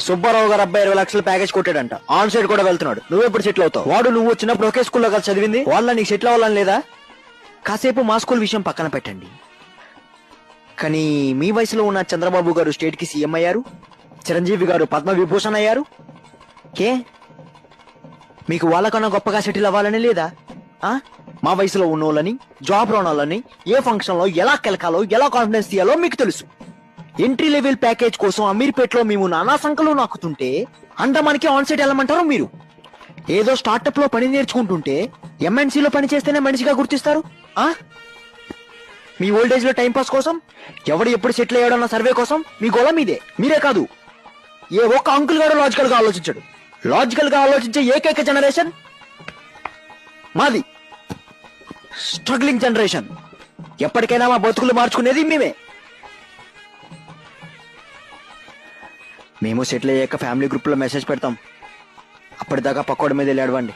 సుబ్బారావు గారు అబ్బాయి ఇరవై లక్షల ప్యాకేజ్ కొట్టాడంట. ఆన్ సైడ్ కూడా వెళ్తున్నాడు. నువ్వెప్పుడు సెటిల్ అవుతావు? వాడు నువ్వు వచ్చినప్పుడు ఒకే స్కూల్లో కలిసి చదివింది? వాళ్ళ నీకు సెటిల్ అవ్వాలని లేదా? కాసేపు మా స్కూల్ విషయం పక్కన పెట్టండి. కానీ మీ వయసులో ఉన్న చంద్రబాబు గారు స్టేట్కి సీఎం అయ్యారు? చిరంజీవి గారు పద్మ విభూషణ్ అయ్యారు? కే? మీకు వాళ్ళకన్నా గొప్పగా సెటిల్ అవ్వాలని లేదా? ఆ? మా వయసులో ఉన్నోళ్ళని జాబ్ రానోళ్ళని ఏ ఫంక్షన్లో ఎలా కెలకాలో ఎలా కాన్ఫిడెన్స్ తీయాలో మీకు తెలుసు. ఎంట్రీ లెవెల్ ప్యాకేజ్ కోసం అమీర్పేటలో మేము నానా సంఖ్యలో నాకుతుంటే అండమానికి ఆన్సైట్ వెళ్ళమంటారు మీరు. ఏదో స్టార్టప్లో పని నేర్చుకుంటుంటే ఎంఎన్సీలో పని చేస్తేనే మనిషిగా గుర్తిస్తారు? ఆ? మీ ఓల్డేజ్లో టైం పాస్ కోసం ఎవడు ఎప్పుడు సెటిల్ అయ్యాడన్న సర్వే కోసం మీ గోళ మీదే. మీరే కాదు. ఏ ఒక్క అంకుల్ గారు లాజికల్గా ఆలోచించాడు. లాజికల్గా ఆలోచించే ఏకైక జనరేషన్ మాది. స్ట్రగ్లింగ్ జనరేషన్ ఎప్పటికైనా మా బతుకులు మార్చుకునేది మేమే. మేము సెటిల్ అయ్యాక ఫ్యామిలీ గ్రూప్లో మెసేజ్ పెడతాం. అప్పటిదాకా పక్కోడి మీద వెళ్ళి అడవండి